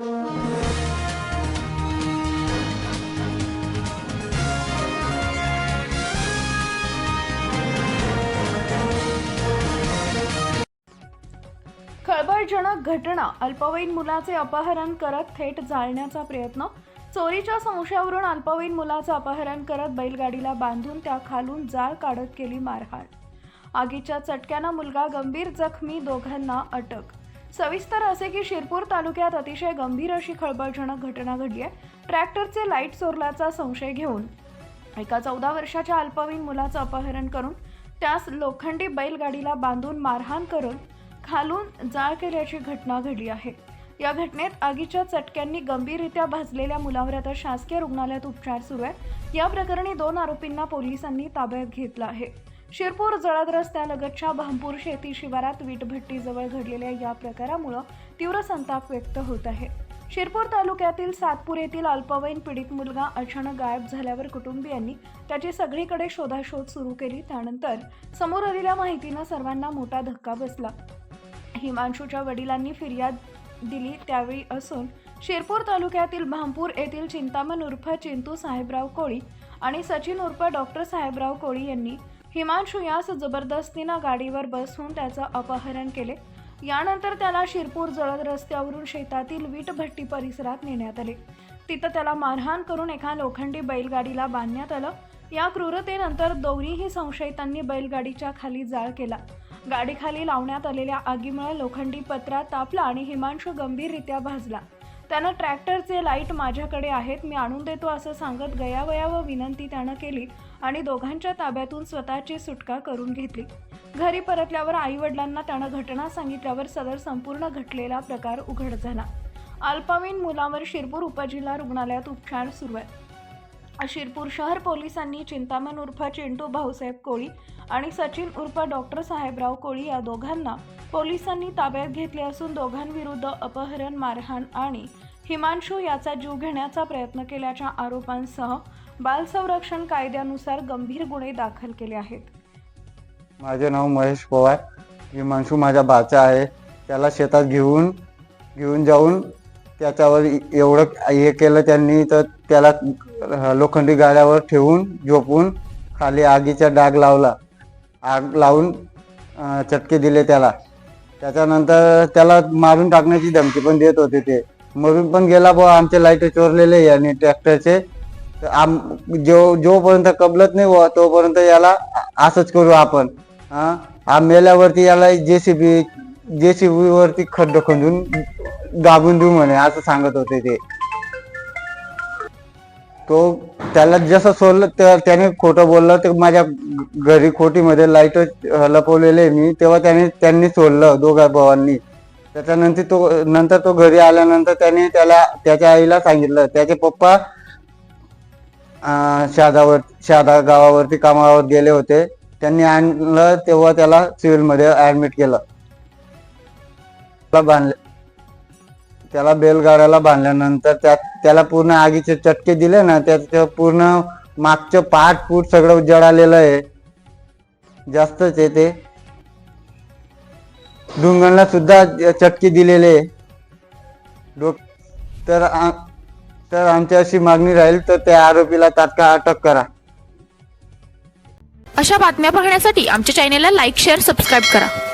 खळबळजनक घटना अल्पवयीन मुलाचे अपहरण करत थेट जाळण्याचा प्रयत्न चोरीच्या संशयावरून अल्पवयीन मुलाचं अपहरण करत बैलगाडीला बांधून त्या खालून जाळ काढत केली मारहाण. आगीच्या चटक्यानं मुलगा गंभीर जखमी दोघांना अटक सविस्तर असे की शिरपूर तालुक्यात अतिशय गंभीर अशी खळबळजनक घटना घडली आहे. ट्रॅक्टरचे लाइट चोरल्याचा संशय घेऊन एका चौदा वर्षाच्या अल्पवयीन मुलाचं अपहरण करून त्यास लोखंडी बैलगाडीला बांधून मारहाण करून खालून जाळ केल्याची घटना घडली आहे. या घटनेत आगीच्या चटक्यांनी गंभीररित्या भाजलेल्या मुलावर आता शासकीय रुग्णालयात उपचार सुरू आहे. या प्रकरणी दोन आरोपींना पोलिसांनी ताब्यात घेतलं आहे. शिरपूर जळद रस्त्यालगतच्या भांपूर शेती शिवारात वीटभट्टीजवळ घडलेल्या या प्रकारामुळं तीव्र संताप व्यक्त होत आहे. शिरपूर तालुक्यातील सातपूर येथील अल्पवयीन पीडित मुलगा अचानक गायब झाल्यावर कुटुंबियांनी त्याची सगळीकडे शोधाशोध सुरू केली. त्यानंतर समोर आलेल्या माहितीनं सर्वांना मोठा धक्का बसला. हिमांशूच्या वडिलांनी फिर्याद दिली त्यावेळी असून शिरपूर तालुक्यातील भांपूर येथील चिंतामण उर्फ चिंतू साहेबराव कोळी आणि सचिन उर्फ डॉक्टर साहेबराव कोळी यांनी हिमांशू यास जबरदस्तीनं गाडीवर बसवून त्याचं अपहरण केले. यानंतर त्याला शिरपूर जळद रस्त्यावरून शेतातील वीटभट्टी परिसरात नेण्यात आले. तिथं त्याला मारहाण करून एका लोखंडी बैलगाडीला बांधण्यात आलं. या क्रूरतेनंतर दोन्हीही संशयितांनी बैलगाडीच्या खाली जाळ केला. गाडीखाली लावण्यात आलेल्या आगीमुळे लोखंडी पत्रा तापला आणि हिमांशू गंभीररित्या भाजला. त्यानं ट्रॅक्टरचे लाइट माझ्याकडे आहेत. मी आणून देतो असं सांगत गयावया व विनंती त्यानं केली आणि दोघांच्या ताब्यातून स्वतःची सुटका करून घेतली. घरी परतल्यावर आईवडिलांना त्यानं घटना सांगितल्यावर सदर संपूर्ण घटलेला प्रकार उघड झाला. अल्पवयीन मुलावर शिरपूर उपजिल्हा रुग्णालयात उपचार सुरू आहे. शिरपूर शहर पोलिसांनी चिंतामण उर्फ चिंटू भाऊसाहेब कोळी आणि सचिन उर्फ डॉक्टर साहेबराव कोळी या दोघांना पोलिसांनी ताब्यात घेतले असून दोघांविरुद्ध अपहरण मारहाण आणि हिमांशू याचा जीव घेण्याचा प्रयत्न केल्याच्या आरोपांसह बाल संरक्षण कायद्यानुसार गंभीर गुन्हे दाखल केले आहेत. माझे नाव महेश पवार. हिमांशू माझ्या बाचा आहे. त्याला शेतात घेऊन घेऊन जाऊन त्याच्यावर एवढं हे केलं त्यांनी तर त्याला लोखंडी गाड्यावर ठेवून झोपून खाली आगीचा डाग लावला. आग लावून चटके दिले त्याला. त्याच्यानंतर त्याला मारून टाकण्याची धमकी पण देत होते ते. मरून पण गेला बुवा आमचे लाइट चोरलेले आणि ट्रॅक्टरचे. तर आम जो जोपर्यंत कबलत नाही बुवा तोपर्यंत याला असंच करू आपण. हा? मेल्यावरती याला जे सी बी जे सी वरती खड्ड खंदून दाबून देऊ म्हणे असं सांगत होते ते. तो त्याला जसं सोडलं तर त्याने खोटं बोललं तर माझ्या घरी खोटीमध्ये लाइट लपवलेले मी तेव्हा त्याने त्यांनी सोडलं दोघा भावांनी. त्याच्यानंतर तो नंतर तो घरी आल्यानंतर त्याने त्याला त्याच्या आईला सांगितलं. त्याचे पप्पा शादावर शहादावर शहादा गावावरती कामावर गेले होते. त्यांनी आणलं तेव्हा त्याला सिव्हिलमध्ये ऍडमिट केलं. बांधले. त्याला बेलगाड्याला बांधल्यानंतर त्यात त्याला पूर्ण आगीचे चटके दिले ना त्याचं पूर्ण मागचं पाठ फूट सगळं जळालेलं आहे. जास्तच आहे ते. डुंगणला सुद्धा चटके दिलेले डोक तर आ- तर आमची अशी मागणी राहील तर त्या आरोपीला तात्काळ अटक करा. अशा बातम्या पाहण्यासाठी आमच्या चॅनेलला लाईक शेअर सबस्क्राईब करा.